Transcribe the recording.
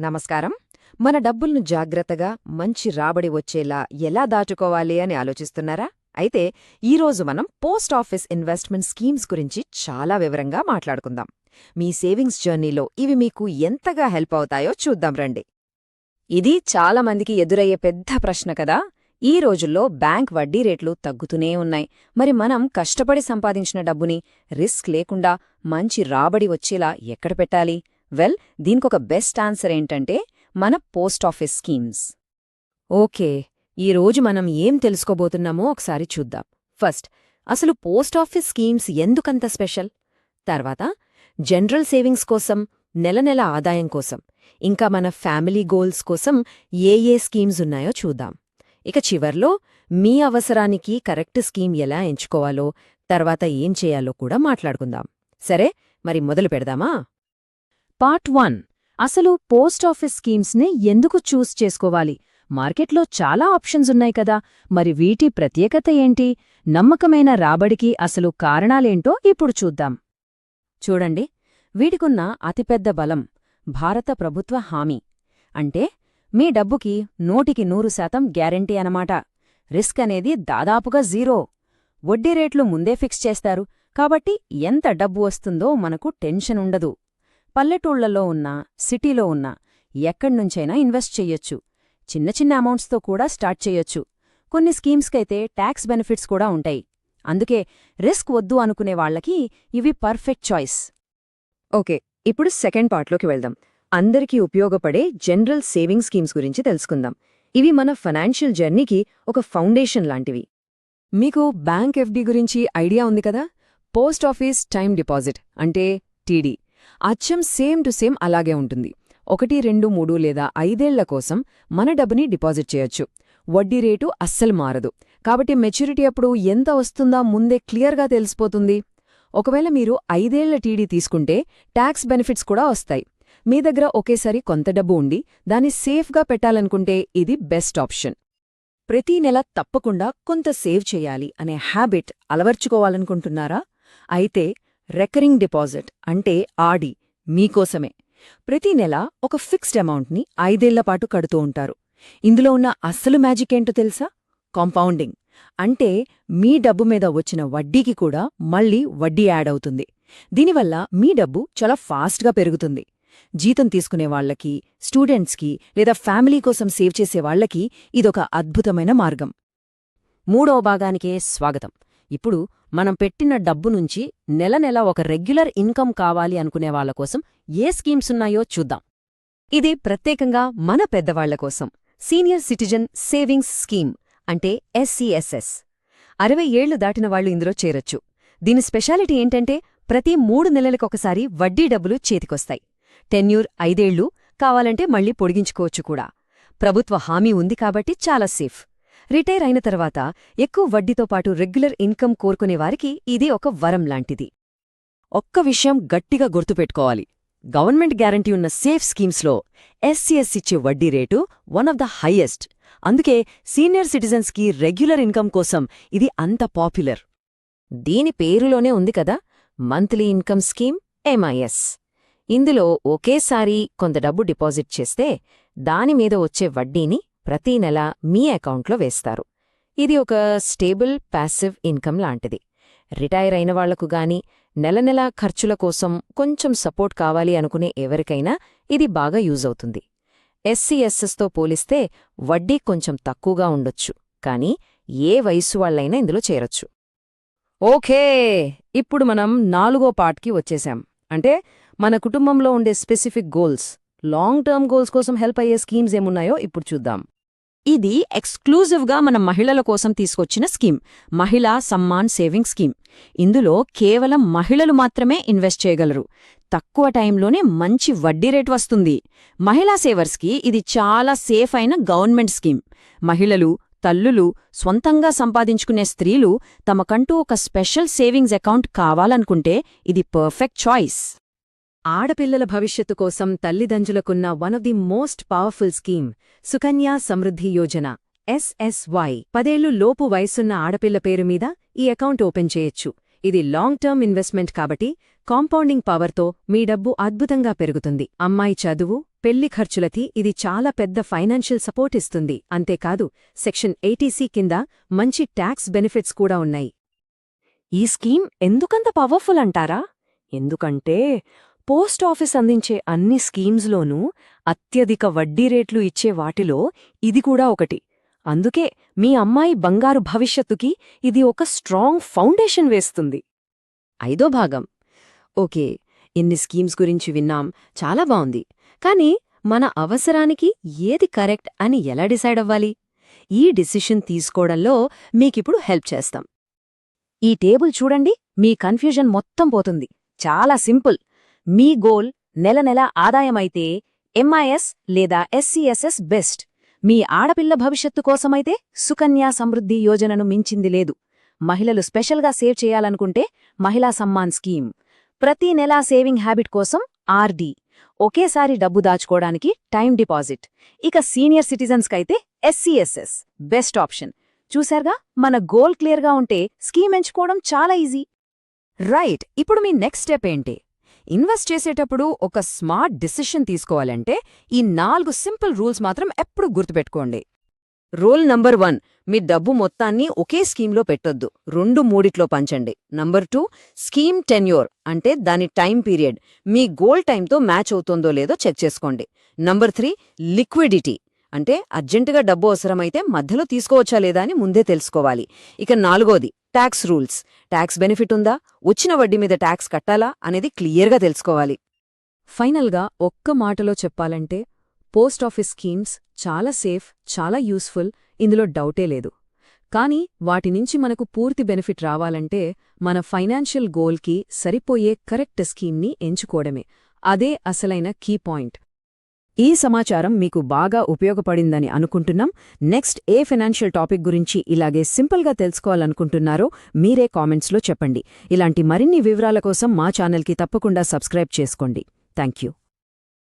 నమస్కారం. మన డబ్బుల్ను జాగ్రత్తగా మంచి రాబడి వచ్చేలా ఎలా దాచుకోవాలి అని ఆలోచిస్తున్నారా? అయితే ఈరోజు మనం పోస్ట్ ఆఫీస్ ఇన్వెస్ట్మెంట్ స్కీమ్స్ గురించి చాలా వివరంగా మాట్లాడుకుందాం. మీ సేవింగ్స్ జర్నీలో ఇవి మీకు ఎంతగా హెల్ప్ అవుతాయో చూద్దాం రండి. ఇది చాలా మందికి ఎదురయ్యే పెద్ద ప్రశ్న కదా! ఈ రోజుల్లో బ్యాంక్ వడ్డీ రేట్లు తగ్గుతూనే ఉన్నాయి. మరి మనం కష్టపడి సంపాదించిన డబ్బుని రిస్క్ లేకుండా మంచి రాబడి వచ్చేలా ఎక్కడ పెట్టాలి? వెల్ దీనికొక బెస్ట్ ఆన్సర్ ఏంటంటే మన పోస్ట్ ఆఫీస్ స్కీమ్స్. ఓకే ఈరోజు మనం ఏం తెలుసుకోబోతున్నామో ఒకసారి చూద్దాం. ఫస్ట్ అసలు పోస్ట్ ఆఫీస్ స్కీమ్స్ ఎందుకంత స్పెషల్? తర్వాత జనరల్ సేవింగ్స్ కోసం నెల నెల ఆదాయం కోసం ఇంకా మన ఫ్యామిలీ గోల్స్ కోసం ఏ ఏ స్కీమ్స్ ఉన్నాయో చూద్దాం. ఇక చివర్లో మీ అవసరానికి కరెక్ట్ స్కీమ్ ఎలా ఎంచుకోవాలో తర్వాత ఏం చేయాలో కూడా మాట్లాడుకుందాం. సరే మరి మొదలు పెడదామా? Part one. అసలు పోస్ట్ ఆఫీస్ స్కీమ్స్ని ఎందుకు చూస్ చేసుకోవాలి? మార్కెట్లో చాలా ఆప్షన్స్ ఉన్నాయి కదా. మరి వీటి ప్రత్యేకత ఏంటి? నమ్మకమైన రాబడికి అసలు కారణాలేంటో ఇప్పుడు చూద్దాం. చూడండి. వీటికున్న అతిపెద్ద బలం భారత ప్రభుత్వ హామీ. అంటే మీ డబ్బుకి నూటికి నూరు శాతం గ్యారంటీ అనమాట రిస్క్ అనేది దాదాపుగా జీరో. వడ్డీ రేట్లు ముందే ఫిక్స్ చేస్తారు. కాబట్టి ఎంత డబ్బు వస్తుందో మనకు టెన్షన్ ఉండదు. పల్లెటూళ్ళలో ఉన్నా సిటీలో ఉన్నా ఎక్కడ్నుంచైనా ఇన్వెస్ట్ చెయ్యొచ్చు. చిన్న చిన్న అమౌంట్స్తో కూడా స్టార్ట్ చెయ్యొచ్చు. కొన్ని స్కీమ్స్కైతే ట్యాక్స్ బెనిఫిట్స్ కూడా ఉంటాయి. అందుకే రిస్క్ వద్దు అనుకునే వాళ్ళకి ఇవి పర్ఫెక్ట్ చాయిస్. ఓకే ఇప్పుడు సెకండ్ పార్ట్లోకి వెళ్దాం. అందరికీ ఉపయోగపడే జనరల్ సేవింగ్ స్కీమ్స్ గురించి తెలుసుకుందాం. ఇవి మన ఫైనాన్షియల్ జర్నీకి ఒక ఫౌండేషన్ లాంటివి. మీకు బ్యాంక్ ఎఫ్డి గురించి ఐడియా ఉంది కదా? పోస్ట్ ఆఫీస్ టైం డిపాజిట్ అంటే టీడీ. అచ్చం సేమ్ టు సేమ్ అలాగే ఉంటుంది. ఒకటి రెండు మూడు లేదా ఐదేళ్ళ కోసం మన డబ్బుని డిపాజిట్ చేయొచ్చు. వడ్డీ రేటు అస్సలు మారదు. కాబట్టి మెచ్యూరిటీ అప్పుడు ఎంత వస్తుందా ముందే క్లియర్గా తెలిసిపోతుంది. ఒకవేళ మీరు ఐదేళ్ళ టీడీ తీసుకుంటే ట్యాక్స్ బెనిఫిట్స్ కూడా వస్తాయి. మీ దగ్గర ఒకేసారి కొంత డబ్బు ఉండి దాన్ని సేఫ్గా పెట్టాలనుకుంటే ఇది బెస్ట్ ఆప్షన్. ప్రతీ నెల తప్పకుండా కొంత సేవ్ చేయాలి అనే హ్యాబిట్ అలవర్చుకోవాలనుకుంటున్నారా? అయితే రెకరింగ్ డిపాజిట్ అంటే ఆడి మీకోసమే. ప్రతి నెల ఒక ఫిక్స్డ్ అమౌంట్ని ఐదేళ్ళపాటు కడుతూ ఉంటారు. ఇందులో ఉన్న అస్సలు మ్యాజిక్ ఏంటో తెలుసా? కాంపౌండింగ్. అంటే మీ డబ్బు మీద వచ్చిన వడ్డీకి కూడా మళ్ళీ వడ్డీ యాడ్ అవుతుంది. దీనివల్ల మీ డబ్బు చాలా ఫాస్ట్గా పెరుగుతుంది. జీతం తీసుకునేవాళ్ళకి స్టూడెంట్స్కి లేదా ఫ్యామిలీ కోసం సేవ్ చేసేవాళ్ళకి ఇదొక అద్భుతమైన మార్గం. మూడవ భాగానికే స్వాగతం. ఇప్పుడు మనం పెట్టిన డబ్బు నుంచి నెల నెల ఒక రెగ్యులర్ ఇన్కమ్ కావాలి అనుకునే వాళ్ళ కోసం ఏ స్కీమ్స్ ఉన్నాయో చూద్దాం. ఇది ప్రత్యేకంగా మన పెద్దవాళ్ళ కోసం. సీనియర్ సిటిజన్ సేవింగ్స్ స్కీమ్ అంటే ఎస్సీఎస్ఎస్. అరవై ఏళ్ళు దాటిన వాళ్ళు ఇందులో చేరొచ్చు. దీని స్పెషాలిటీ ఏంటంటే ప్రతి మూడు నెలలకొకసారి వడ్డీ డబ్బులు చేతికొస్తాయి. టెన్యూర్ ఐదేళ్ళు కావాలంటే మళ్ళీ పొడిగించుకోవచ్చు కూడా. ప్రభుత్వ హామీ ఉంది కాబట్టి చాలా సేఫ్. రిటైర్ అయిన తర్వాత ఎక్కువ వడ్డీతో పాటు రెగ్యులర్ ఇన్కమ్ కోరుకునేవారికి ఇది ఒక వరం లాంటిది. ఒక్క విషయం గట్టిగా గుర్తుపెట్టుకోవాలి. గవర్నమెంట్ గ్యారంటీ ఉన్న సేఫ్ స్కీమ్స్లో ఎస్సీఎస్ ఇచ్చే వడ్డీ rate one of the highest. అందుకే సీనియర్ సిటిజన్స్కి రెగ్యులర్ ఇన్కమ్ కోసం ఇది అంత పాపులర్. దీని పేరులోనే ఉంది కదా మంత్లీ ఇన్కమ్ స్కీమ్ ఎంఐఎస్ ఇందులో ఒకేసారి కొంత డబ్బు డిపాజిట్ చేస్తే దానిమీద వచ్చే వడ్డీని ప్రతీ నెల మీ అకౌంట్లో వేస్తారు. ఇది ఒక స్టేబుల్ ప్యాసివ్ ఇన్కమ్ లాంటిది. రిటైర్ అయిన వాళ్ళకు గాని నెల నెలా ఖర్చుల కోసం కొంచెం సపోర్ట్ కావాలి అనుకునే ఎవరికైనా ఇది బాగా యూజ్ అవుతుంది. ఎస్సీఎస్ఎస్తో పోలిస్తే వడ్డీ కొంచెం తక్కువగా ఉండొచ్చు కానీ ఏ వయస్సు వాళ్ళైనా ఇందులో చేరొచ్చు. ఓకే ఇప్పుడు మనం నాలుగో పార్ట్కి వచ్చేశాం అంటే మన కుటుంబంలో ఉండే specific goals long term goals కోసం హెల్ప్ అయ్యే స్కీమ్స్ ఏమున్నాయో ఇప్పుడు చూద్దాం. ఇది ఎక్స్క్లూజివ్గా మన మహిళల కోసం తీసుకొచ్చిన స్కీమ్ మహిళా సమ్మాన్ సేవింగ్ స్కీమ్. ఇందులో కేవలం మహిళలు మాత్రమే ఇన్వెస్ట్ చేయగలరు. తక్కువ టైంలోనే మంచి వడ్డీ రేట్ వస్తుంది. మహిళా సేవర్స్కి ఇది చాలా సేఫ్ అయిన గవర్నమెంట్ స్కీమ్. మహిళలు తల్లులు స్వంతంగా సంపాదించుకునే స్త్రీలు తమకంటూ ఒక స్పెషల్ సేవింగ్స్ అకౌంట్ కావాలనుకుంటే ఇది పర్ఫెక్ట్ చాయిస్. ఆడపిల్లల భవిష్యత్తు కోసం తల్లిదండ్రులకున్న one of the most powerful scheme Sukanya Samriddhi Yojana SSY పదేళ్ళు లోపు వయసున్న ఆడపిల్ల పేరు మీద ఈ అకౌంట్ ఓపెన్ చేయొచ్చు. ఇది లాంగ్ టర్మ్ ఇన్వెస్ట్మెంట్ కాబట్టి కాంపౌండింగ్ పవర్తో మీ డబ్బు అద్భుతంగా పెరుగుతుంది. అమ్మాయి చదువు పెళ్ళి ఖర్చులకి ఇది చాలా పెద్ద ఫైనాన్షియల్ సపోర్ట్ ఇస్తుంది. అంతేకాదు సెక్షన్ ఎయిటీసీ కింద మంచి ట్యాక్స్ బెనిఫిట్స్ కూడా ఉన్నాయి. ఈ స్కీమ్ ఎందుకంత పవర్ఫుల్ అంటారా? ఎందుకంటే పోస్ట్ ఆఫీస్ అందించే అన్ని స్కీమ్స్లోనూ అత్యధిక వడ్డీ రేట్లు ఇచ్చే వాటిలో ఇది కూడా ఒకటి. అందుకే మీ అమ్మాయి బంగారు భవిష్యత్తుకి ఇది ఒక స్ట్రాంగ్ ఫౌండేషన్ వేస్తుంది. ఐదో భాగం. ఓకే ఇన్ని స్కీమ్స్ గురించి విన్నాం. చాలా బావుంది. కానీ మన అవసరానికి ఏది కరెక్ట్ అని ఎలా డిసైడ్ అవ్వాలి? ఈ డిసిషన్ తీసుకోవడంలో మీకిప్పుడు హెల్ప్ చేస్తాం. ఈ టేబుల్ చూడండి మీ కన్ఫ్యూజన్ మొత్తం పోతుంది. చాలా సింపుల్. మీ గోల్ నెల నెల ఆదాయమైతే ఎంఐఎస్ లేదా ఎస్సీఎస్ఎస్ బెస్ట్. మీ ఆడపిల్ల భవిష్యత్తు కోసమైతే సుకన్యా సమృద్ధి యోజనను మించింది లేదు. మహిళలు స్పెషల్గా సేవ్ చేయాలనుకుంటే మహిళా సమ్మాన్ స్కీమ్. ప్రతి నెలా సేవింగ్ హ్యాబిట్ కోసం ఆర్డీ ఒకేసారి డబ్బు దాచుకోవడానికి టైం డిపాజిట్. ఇక సీనియర్ సిటిజన్స్కైతే ఎస్సీఎస్ఎస్ బెస్ట్ ఆప్షన్. చూశారుగా? మన గోల్ క్లియర్గా ఉంటే స్కీమ్ ఎంచుకోవడం చాలా ఈజీ. రైట్ ఇప్పుడు మీ నెక్స్ట్ స్టెప్ ఏంటి? ఇన్వెస్ట్ చేసేటప్పుడు ఒక స్మార్ట్ డిసిషన్ తీసుకోవాలంటే ఈ నాలుగు సింపుల్ రూల్స్ మాత్రం ఎప్పుడు గుర్తుపెట్టుకోండి. రూల్ నంబర్ వన్ మీ డబ్బు మొత్తాన్ని ఒకే స్కీమ్లో పెట్టొద్దు. రెండు మూడిట్లో పంచండి. నంబర్ టూ స్కీమ్ టెన్యూర్ అంటే దాని టైం పీరియడ్ మీ గోల్ టైంతో మ్యాచ్ అవుతుందో లేదో చెక్ చేసుకోండి. నంబర్ త్రీ లిక్విడిటీ అంటే అర్జెంటుగా డబ్బు అవసరమైతే మధ్యలో తీసుకోవచ్చా లేదా అని ముందే తెలుసుకోవాలి. ఇక నాలుగోది ట్యాక్స్ రూల్స్ ట్యాక్స్ బెనిఫిట్ ఉందా? వచ్చిన వడ్డీ మీద ట్యాక్స్ కట్టాలా? అనేది క్లియర్గా తెలుసుకోవాలి. ఫైనల్గా ఒక్క మాటలో చెప్పాలంటే పోస్ట్ ఆఫీస్ స్కీమ్స్ చాలా సేఫ్ చాలా యూస్ఫుల్ ఇందులో డౌటే లేదు. కానీ వాటి నుంచి మనకు పూర్తి బెనిఫిట్ రావాలంటే మన ఫైనాన్షియల్ గోల్కి సరిపోయే కరెక్ట్ స్కీమ్ని ఎంచుకోవడమే. అదే అసలైన కీ పాయింట్ ఈ సమాచారం మీకు బాగా ఉపయోగపడిందని అనుకుంటున్నాం. నెక్స్ట్ ఏ ఫైనాన్షియల్ టాపిక్ గురించి ఇలాగే సింపుల్గా తెలుసుకోవాలనుకుంటున్నారో మీరే కామెంట్స్లో చెప్పండి. ఇలాంటి మరిన్ని వివరాల కోసం మా ఛానల్కి తప్పకుండా సబ్స్క్రైబ్ చేసుకోండి. Thank you